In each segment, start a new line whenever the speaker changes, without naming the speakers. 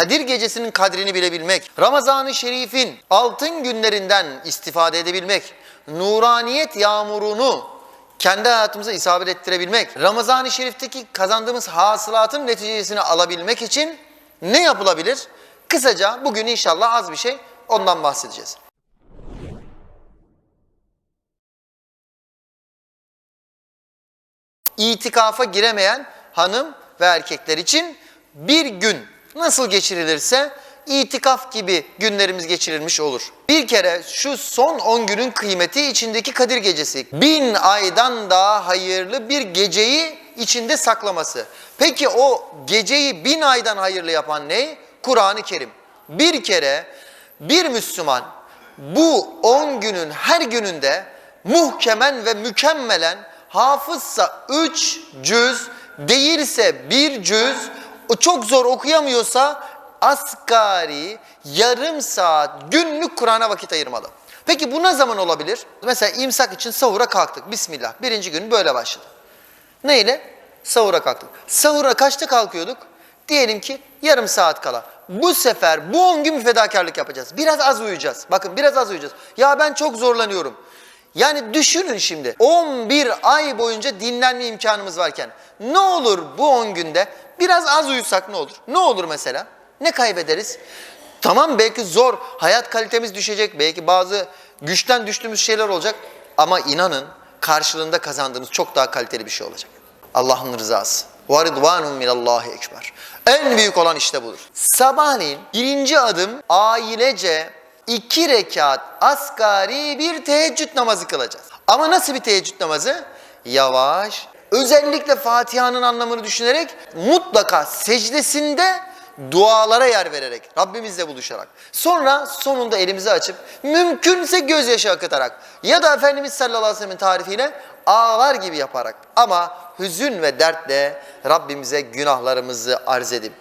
Kadir gecesinin kadrini bilebilmek, Ramazan-ı Şerif'in altın günlerinden istifade edebilmek, nuraniyet yağmurunu kendi hayatımıza isabet ettirebilmek, Ramazan-ı Şerif'teki kazandığımız hasılatın neticesini alabilmek için ne yapılabilir? Kısaca bugün inşallah az bir şey ondan bahsedeceğiz. itikafa giremeyen hanım ve erkekler için bir gün nasıl geçirilirse itikaf gibi günlerimiz geçirilmiş olur. Bir kere şu son 10 günün kıymeti içindeki Kadir Gecesi. Bin aydan daha hayırlı bir geceyi içinde saklaması. Peki o geceyi bin aydan hayırlı yapan ne? Kur'an-ı Kerim. Bir kere bir Müslüman bu 10 günün her gününde muhkemen ve mükemmelen hafızsa 3 cüz değilse bir cüz o çok zor okuyamıyorsa asgari yarım saat günlük Kur'an'a vakit ayırmalı. Peki bu ne zaman olabilir? Mesela imsak için sahura kalktık. Bismillah. Birinci gün böyle başladı. Neyle? Sahura kalktık. Sahura kaçta kalkıyorduk? Diyelim ki yarım saat kala. Bu sefer bu 10 gün bir fedakarlık yapacağız. Biraz az uyuyacağız. Bakın biraz az uyuyacağız. Ya ben çok zorlanıyorum. Yani düşünün şimdi 11 ay boyunca dinlenme imkanımız varken ne olur bu 10 günde biraz az uyusak ne olur? Ne olur mesela? Ne kaybederiz? Tamam belki zor, hayat kalitemiz düşecek, belki bazı güçten düştüğümüz şeyler olacak ama inanın karşılığında kazandığımız çok daha kaliteli bir şey olacak. Allah'ın rızası. وَرِضْوَانٌ مِنَ اللّٰهِ ekber. En büyük olan işte budur. Sabahleyin birinci adım ailece iki rekat asgari bir teheccüd namazı kılacağız. Ama nasıl bir teheccüd namazı? Yavaş, özellikle Fatiha'nın anlamını düşünerek mutlaka secdesinde dualara yer vererek, Rabbimizle buluşarak. Sonra sonunda elimizi açıp mümkünse gözyaşı akıtarak ya da Efendimiz sallallahu aleyhi ve sellem'in tarifiyle ağlar gibi yaparak ama hüzün ve dertle Rabbimize günahlarımızı arz edip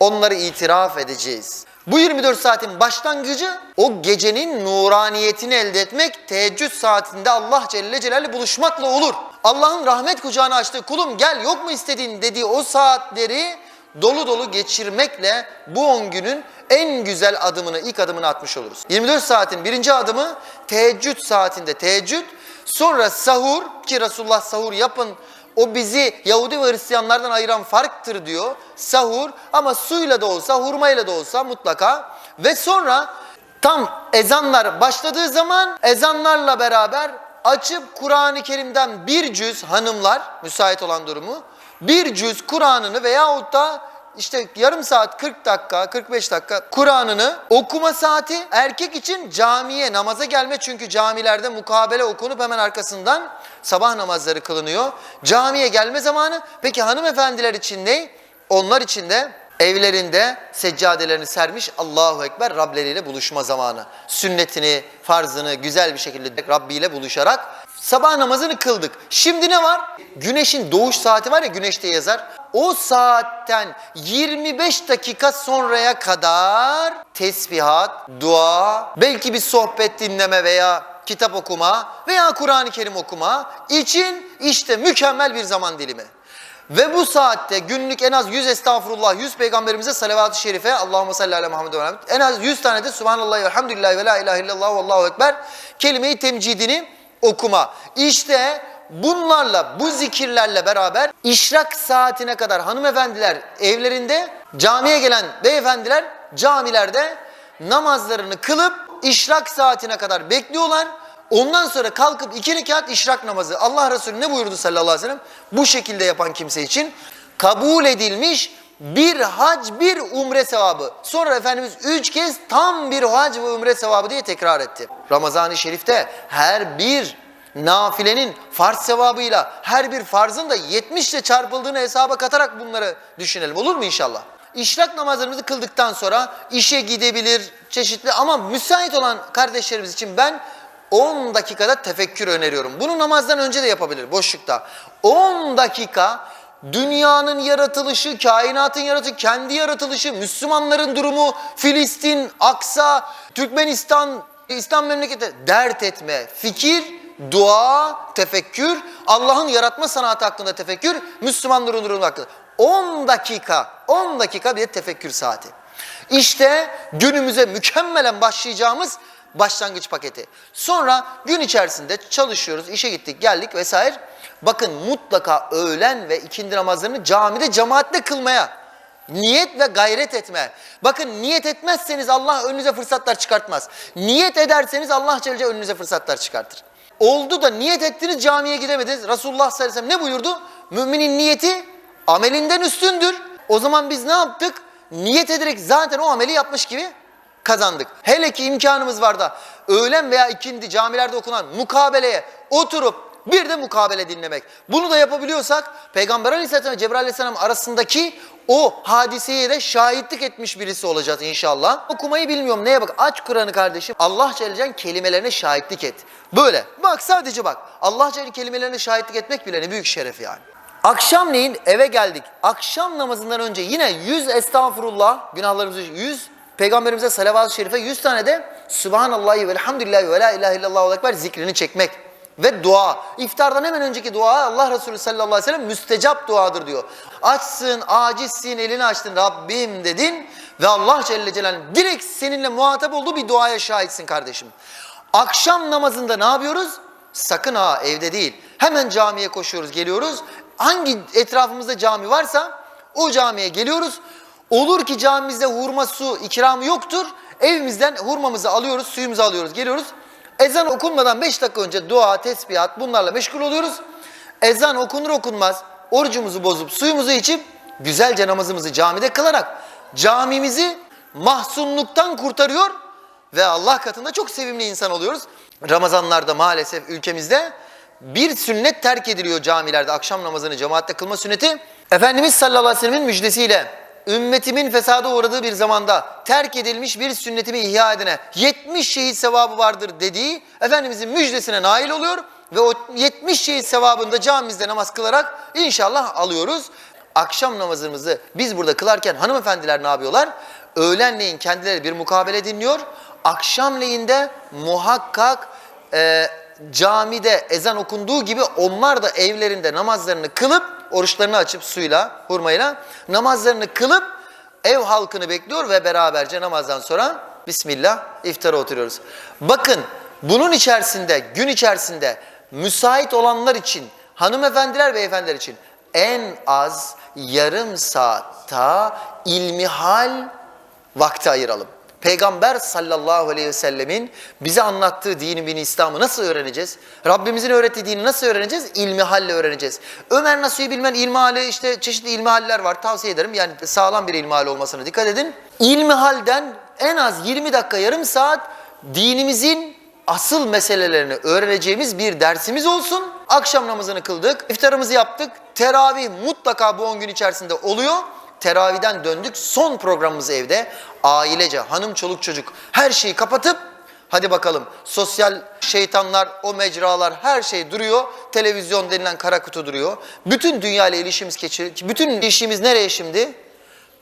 onları itiraf edeceğiz. Bu 24 saatin başlangıcı o gecenin nuraniyetini elde etmek teheccüd saatinde Allah Celle Celaluhu buluşmakla olur. Allah'ın rahmet kucağını açtığı kulum gel yok mu istediğin dediği o saatleri dolu dolu geçirmekle bu 10 günün en güzel adımını, ilk adımını atmış oluruz. 24 saatin birinci adımı teheccüd saatinde teheccüd, sonra sahur ki Resulullah sahur yapın o bizi Yahudi ve Hristiyanlardan ayıran farktır diyor. Sahur ama suyla da olsa, hurmayla da olsa mutlaka. Ve sonra tam ezanlar başladığı zaman ezanlarla beraber açıp Kur'an-ı Kerim'den bir cüz hanımlar, müsait olan durumu, bir cüz Kur'an'ını veyahut da işte yarım saat 40 dakika 45 dakika Kur'an'ını okuma saati erkek için camiye namaza gelme çünkü camilerde mukabele okunup hemen arkasından sabah namazları kılınıyor. Camiye gelme zamanı peki hanımefendiler için ne? Onlar için de evlerinde seccadelerini sermiş Allahu Ekber Rableriyle buluşma zamanı. Sünnetini, farzını güzel bir şekilde Rabbi ile buluşarak sabah namazını kıldık. Şimdi ne var? Güneşin doğuş saati var ya güneşte yazar. O saatten 25 dakika sonraya kadar tesbihat, dua, belki bir sohbet dinleme veya kitap okuma veya Kur'an-ı Kerim okuma için işte mükemmel bir zaman dilimi. Ve bu saatte günlük en az 100 estağfurullah, 100 peygamberimize salavat-ı şerife, Allahümme salli ala Muhammed ve Muhammed, en az 100 tane de Subhanallah Elhamdülillah ve la ilahe illallah ve Allahu Ekber kelime-i temcidini okuma. İşte bunlarla, bu zikirlerle beraber işrak saatine kadar hanımefendiler evlerinde, camiye gelen beyefendiler camilerde namazlarını kılıp işrak saatine kadar bekliyorlar. Ondan sonra kalkıp iki rekat işrak namazı. Allah Resulü ne buyurdu sallallahu aleyhi ve sellem? Bu şekilde yapan kimse için kabul edilmiş bir hac bir umre sevabı. Sonra Efendimiz üç kez tam bir hac ve umre sevabı diye tekrar etti. Ramazan-ı Şerif'te her bir nafilenin farz sevabıyla her bir farzın da 70 ile çarpıldığını hesaba katarak bunları düşünelim. Olur mu inşallah? İşrak namazlarımızı kıldıktan sonra işe gidebilir çeşitli ama müsait olan kardeşlerimiz için ben 10 dakikada tefekkür öneriyorum. Bunu namazdan önce de yapabilir boşlukta. 10 dakika dünyanın yaratılışı, kainatın yaratılışı, kendi yaratılışı, Müslümanların durumu, Filistin, Aksa, Türkmenistan, İslam memleketi dert etme, fikir, dua, tefekkür, Allah'ın yaratma sanatı hakkında tefekkür, Müslümanların durumu hakkında. 10 dakika, 10 dakika bir tefekkür saati. İşte günümüze mükemmelen başlayacağımız başlangıç paketi. Sonra gün içerisinde çalışıyoruz, işe gittik, geldik vesaire. Bakın mutlaka öğlen ve ikindi namazlarını camide cemaatle kılmaya niyet ve gayret etme. Bakın niyet etmezseniz Allah önünüze fırsatlar çıkartmaz. Niyet ederseniz Allah Celle önünüze fırsatlar çıkartır. Oldu da niyet ettiniz camiye gidemediniz. Resulullah sallallahu aleyhi ve sellem ne buyurdu? Müminin niyeti amelinden üstündür. O zaman biz ne yaptık? Niyet ederek zaten o ameli yapmış gibi kazandık. Hele ki imkanımız var da öğlen veya ikindi camilerde okunan mukabeleye oturup bir de mukabele dinlemek. Bunu da yapabiliyorsak Peygamber Aleyhisselam ve Cebrail Aleyhisselam arasındaki o hadiseye de şahitlik etmiş birisi olacağız inşallah. Okumayı bilmiyorum neye bak aç Kur'an'ı kardeşim. Allah Celle Celaluhu'nun kelimelerine şahitlik et. Böyle bak sadece bak Allah Celle kelimelerine şahitlik etmek bile ne büyük şeref yani. Akşamleyin eve geldik. Akşam namazından önce yine 100 estağfurullah günahlarımızı 100 Peygamberimize salavat-ı şerife 100 tane de Subhanallahi ve elhamdülillahi ve la ilahe illallah ekber zikrini çekmek. Ve dua. İftardan hemen önceki dua Allah Resulü sallallahu aleyhi ve sellem müstecap duadır diyor. Açsın, acizsin, elini açtın Rabbim dedin ve Allah Celle Celaluhu direkt seninle muhatap olduğu bir duaya şahitsin kardeşim. Akşam namazında ne yapıyoruz? Sakın ha evde değil. Hemen camiye koşuyoruz, geliyoruz. Hangi etrafımızda cami varsa o camiye geliyoruz. Olur ki camimizde hurma su ikramı yoktur. Evimizden hurmamızı alıyoruz, suyumuzu alıyoruz, geliyoruz. Ezan okunmadan 5 dakika önce dua, tesbihat bunlarla meşgul oluyoruz. Ezan okunur okunmaz orucumuzu bozup suyumuzu içip güzelce namazımızı camide kılarak camimizi mahzunluktan kurtarıyor ve Allah katında çok sevimli insan oluyoruz. Ramazanlarda maalesef ülkemizde bir sünnet terk ediliyor camilerde akşam namazını cemaatle kılma sünneti. Efendimiz sallallahu aleyhi ve sellemin müjdesiyle ümmetimin fesada uğradığı bir zamanda terk edilmiş bir sünnetimi ihya edene 70 şehit sevabı vardır dediği Efendimizin müjdesine nail oluyor ve o 70 şehit sevabını da camimizde namaz kılarak inşallah alıyoruz. Akşam namazımızı biz burada kılarken hanımefendiler ne yapıyorlar? Öğlenleyin kendileri bir mukabele dinliyor. Akşamleyin de muhakkak e, camide ezan okunduğu gibi onlar da evlerinde namazlarını kılıp oruçlarını açıp suyla, hurmayla namazlarını kılıp ev halkını bekliyor ve beraberce namazdan sonra Bismillah iftara oturuyoruz. Bakın bunun içerisinde gün içerisinde müsait olanlar için hanımefendiler ve beyefendiler için en az yarım saatte ilmihal vakti ayıralım. Peygamber sallallahu aleyhi ve sellemin bize anlattığı dini bin İslam'ı nasıl öğreneceğiz? Rabbimizin öğrettiği dini nasıl öğreneceğiz? İlmihalle öğreneceğiz. Ömer Nasuhi bilmen ilmihali işte çeşitli ilmihaller var tavsiye ederim. Yani sağlam bir ilmihal olmasına dikkat edin. İlmihalden en az 20 dakika yarım saat dinimizin asıl meselelerini öğreneceğimiz bir dersimiz olsun. Akşam namazını kıldık, iftarımızı yaptık. Teravih mutlaka bu 10 gün içerisinde oluyor. Teravihden döndük. Son programımız evde. Ailece, hanım, çoluk, çocuk her şeyi kapatıp hadi bakalım sosyal şeytanlar, o mecralar her şey duruyor. Televizyon denilen kara kutu duruyor. Bütün dünya ile ilişkimiz geçiyor. Bütün işimiz nereye şimdi?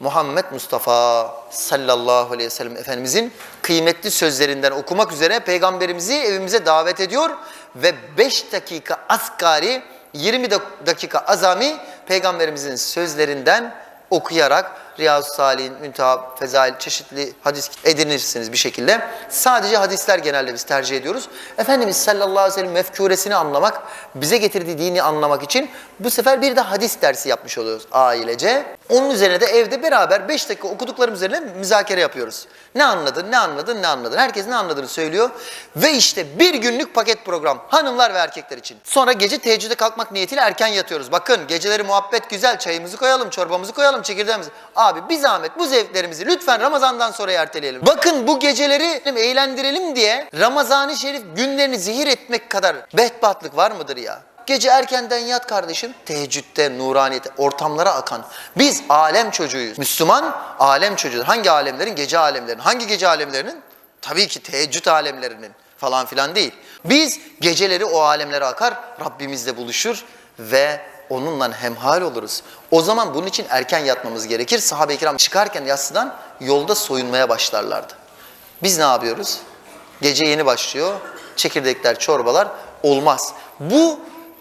Muhammed Mustafa sallallahu aleyhi ve sellem Efendimizin kıymetli sözlerinden okumak üzere peygamberimizi evimize davet ediyor ve 5 dakika asgari 20 dakika azami peygamberimizin sözlerinden okuyarak Riyazu Salih'in, Müntaha, Fezail çeşitli hadis edinirsiniz bir şekilde. Sadece hadisler genelde biz tercih ediyoruz. Efendimiz sallallahu aleyhi ve sellem mefkuresini anlamak, bize getirdiği dini anlamak için bu sefer bir de hadis dersi yapmış oluyoruz ailece. Onun üzerine de evde beraber 5 dakika okuduklarım üzerine müzakere yapıyoruz. Ne anladın, ne anladın, ne anladın? Herkes ne anladığını söylüyor. Ve işte bir günlük paket program hanımlar ve erkekler için. Sonra gece teheccüde kalkmak niyetiyle erken yatıyoruz. Bakın geceleri muhabbet güzel, çayımızı koyalım, çorbamızı koyalım, çekirdeğimizi. Abi bir zahmet bu zevklerimizi lütfen Ramazan'dan sonra erteleyelim. Bakın bu geceleri eğlendirelim diye Ramazan-ı Şerif günlerini zehir etmek kadar bedbahtlık var mıdır ya? Gece erkenden yat kardeşim. Teheccüde, nuraniyete, ortamlara akan. Biz alem çocuğuyuz. Müslüman alem çocuğudur. Hangi alemlerin? Gece alemlerinin. Hangi gece alemlerinin? Tabii ki teheccüd alemlerinin falan filan değil. Biz geceleri o alemlere akar, Rabbimizle buluşur ve onunla hemhal oluruz. O zaman bunun için erken yatmamız gerekir. Sahabe-i kiram çıkarken yatsıdan yolda soyunmaya başlarlardı. Biz ne yapıyoruz? Gece yeni başlıyor. Çekirdekler, çorbalar olmaz. Bu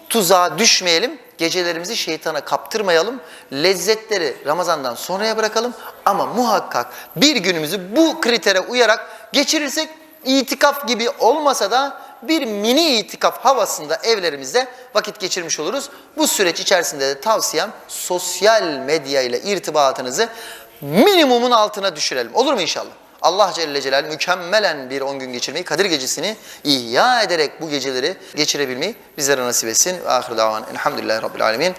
tuzağa düşmeyelim. gecelerimizi şeytana kaptırmayalım. Lezzetleri Ramazan'dan sonraya bırakalım. Ama muhakkak bir günümüzü bu kritere uyarak geçirirsek itikaf gibi olmasa da bir mini itikaf havasında evlerimizde vakit geçirmiş oluruz. Bu süreç içerisinde de tavsiyem sosyal medya ile irtibatınızı minimumun altına düşürelim. Olur mu inşallah? Allah Celle Celal mükemmelen bir 10 gün geçirmeyi, Kadir Gecesi'ni ihya ederek bu geceleri geçirebilmeyi bizlere nasip etsin. Ahir davan elhamdülillahi rabbil alemin.